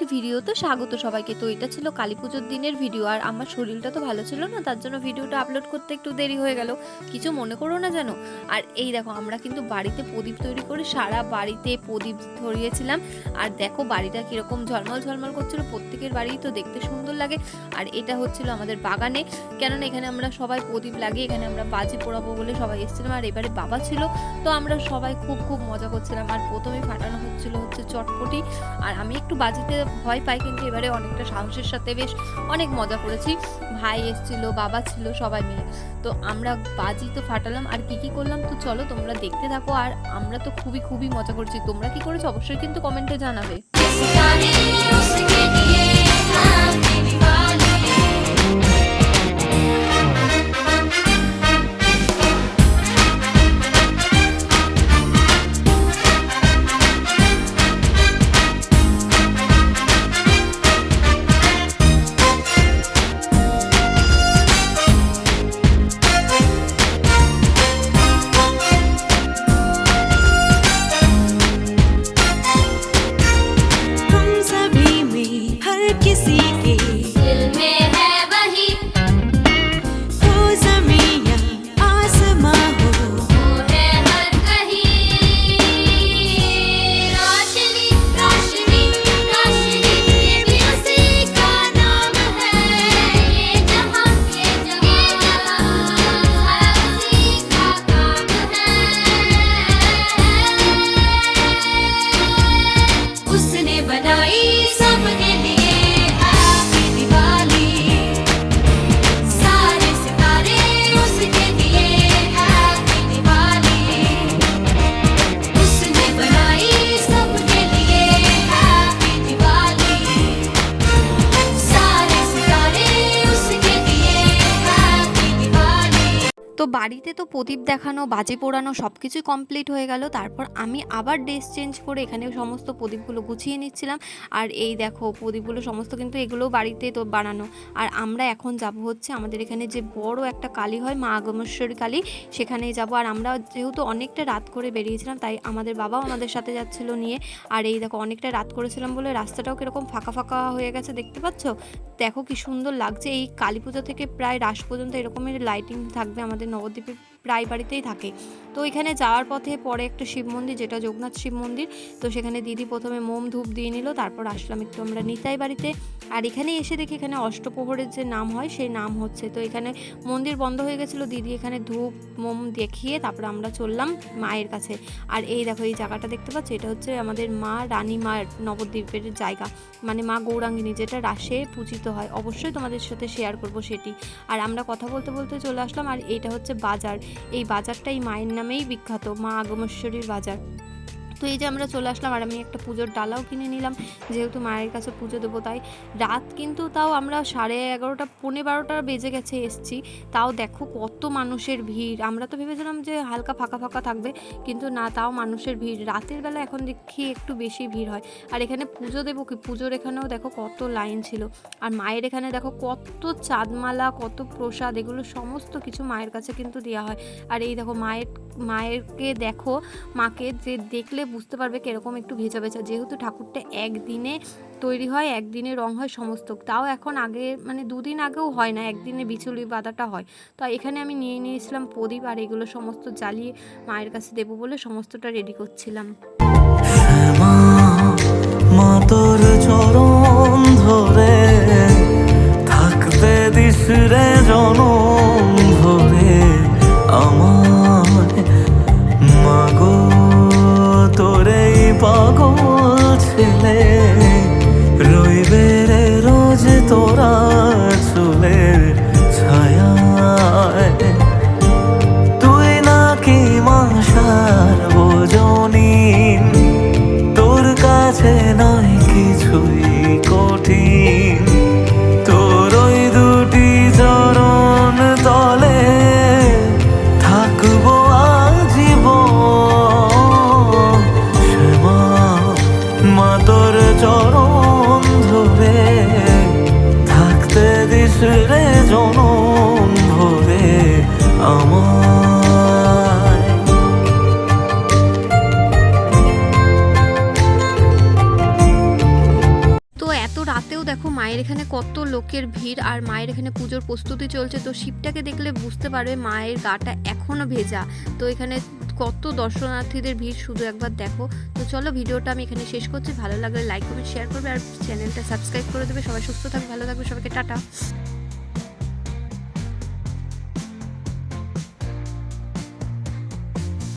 একটি ভিডিওতে স্বাগত সবাইকে। তো এটা ছিল কালী পুজোর দিনের ভিডিও আর আমার শরীরটা তো ভালো ছিল না, তার জন্য ভিডিওটা আপলোড করতে একটু দেরি হয়ে গেল। কিছু মনে করো না যেন। আর এই দেখো, আমরা কিন্তু বাড়িতে প্রদীপ তৈরি করে সারা বাড়িতে প্রদীপ ধরিয়েছিলাম। আর দেখো বাড়িটা কীরকম ঝলমল ঝলমল করছিল, প্রত্যেকের বাড়িই তো দেখতে সুন্দর লাগে। আর এটা হচ্ছিল আমাদের বাগানে। কেননা এখানে আমরা সবাই প্রদীপ লাগিয়ে এখানে আমরা বাজি পোড়াবো বলে সবাই এসেছিলাম, আর এবারে বাবা ছিল। তো আমরা সবাই খুব খুব মজা করছিলাম। আর প্রথমে ফাটানো হচ্ছিল হচ্ছে চটপটি। আর আমি একটু বাজিতে ভয় পাই, কিন্তু এবারে অনেকটা সাহসের সাথে বেশ অনেক মজা করেছি। ভাই এসেছিল, বাবা ছিল, সবাই মিলে। তো আমরা বাজি তো ফাটালাম, আর কি কি করলাম? তো চলো তোমরা দেখতে থাকো, আর আমরা তো খুবই খুবই মজা করছি। তোমরা কি করেছ? অবশ্যই কিন্তু কমেন্টে জানাবে। তো বাড়িতে তো প্রদীপ দেখানো, বাজে পোড়ানো সব কিছুই কমপ্লিট হয়ে গেল। তারপর আমি আবার ড্রেস চেঞ্জ করে এখানে সমস্ত প্রদীপগুলো গুছিয়ে নিচ্ছিলাম। আর এই দেখো, প্রদীপগুলো সমস্ত কিন্তু এগুলো বাড়িতে তো বানানো। আর আমরা এখন যাব হচ্ছে আমাদের এখানে যে বড় একটা কালী হয়, মা আগমেশ্বরী কালী, সেখানেই যাব। আর আমরা যেহেতু অনেকটা রাত করে বেরিয়েছিলাম, তাই আমাদের বাবাও আমাদের সাথে যাচ্ছিল নিয়ে। আর এই দেখো, অনেকটা রাত করেছিলাম বলে রাস্তাটাও কীরকম ফাঁকা ফাঁকা হয়ে গেছে দেখতে পাচ্ছ? দেখো কি সুন্দর লাগছে। এই কালী পুজো থেকে প্রায় রাস পর্যন্ত এরকমের লাইটিং থাকবে আমাদের নবদ্বীপে প্রায় বাড়িতেই থাকে। তো এখানে যাওয়ার পথে পরে একটা শিব মন্দির, যেটা যোগনাথ শিব মন্দির। তো সেখানে দিদি প্রথমে মোম ধূপ দিয়ে নিল, তারপর আসলাম একটু আমরা নিতাই বাড়িতে। আর এখানে এসে দেখি এখানে অষ্টপ্রহরের যে নাম হয়, সেই নাম হচ্ছে। তো এখানে মন্দির বন্ধ হয়ে গেছিল, দিদি এখানে ধূপ, মোম দেখিয়ে তারপর আমরা চললাম মায়ের কাছে। আর এই দেখো, এই জায়গাটা দেখতে পাচ্ছ? এটা হচ্ছে আমাদের মা রানী মার নবদ্বীপের জায়গা। মানে মা গৌরাঙ্গিনী, যেটা রাসে পূজিত হয়। অবশ্যই তোমাদের সাথে শেয়ার করব সেটি। আর আমরা কথা বলতে বলতে চলে আসলাম। আর এইটা হচ্ছে বাজার। এই বাজারটাই মায়ের নামেই বিখ্যাত মা আগমেশ্বরীর বাজার। তো এই যে আমরা চলে আসলাম আর আমি একটা পুজোর ডালাও কিনে নিলাম, যেহেতু মায়ের কাছে পুজো দেবো তাই। রাত কিন্তু তাও আমরা সাড়ে এগারোটা, পৌনে বারোটা বেজে গেছে এসছি। তাও দেখো কত মানুষের ভিড়। আমরা তো ভেবেছিলাম যে হালকা ফাঁকা ফাঁকা থাকবে, কিন্তু না, তাও মানুষের ভিড়। রাতের বেলা এখন দেখি একটু বেশি ভিড় হয়। আর এখানে পুজো দেবো কি? পুজোর এখানেও দেখো কত লাইন ছিল। আর মায়ের এখানে দেখো কত চাঁদমালা, কত প্রসাদ, এগুলো সমস্ত কিছু মায়ের কাছে কিন্তু দেওয়া হয়। আর এই দেখো মায়ের, মায়েরকে দেখো, মাকে যে দেখলে বুঝতে পারবে কীরকম একটু ভেজা ভেজা। যেহেতু ঠাকুরটা একদিনে তৈরি হয়, একদিনে রং হয় সমস্ত। তাও এখন আগে মানে দুদিন আগেও হয় না, একদিনে বিচুলি বাঁধাটা হয়। তো এখানে আমি নিয়ে নিয়েছিলাম প্রদীপ আর এগুলো সমস্ত জ্বালিয়ে মায়ের কাছে দেবো বলে সমস্তটা রেডি করছিলাম। মাতর চরণ তোরে চরণ ধরে থাকতে দিস রে জনম ধরে আমায় কত লোকের ভিড় আর মায়ের এখানে পুজোর প্রস্তুতি চলছে, তো শিবটাকে দেখলে বুঝতে পারবে মায়ের গাটা এখনও ভেজা। তো এখানে কত দর্শনার্থীদের ভিড়, শুধু একবার দেখো। তো চলো ভিডিওটা আমি এখানে শেষ করছি। ভালো লাগলে লাইক কমেন্ট শেয়ার করবে আর চ্যানেলটা সাবস্ক্রাইব করে দেবে। সবাই সুস্থ থাকবে, ভালো থাকবে, সবাইকে টাটা।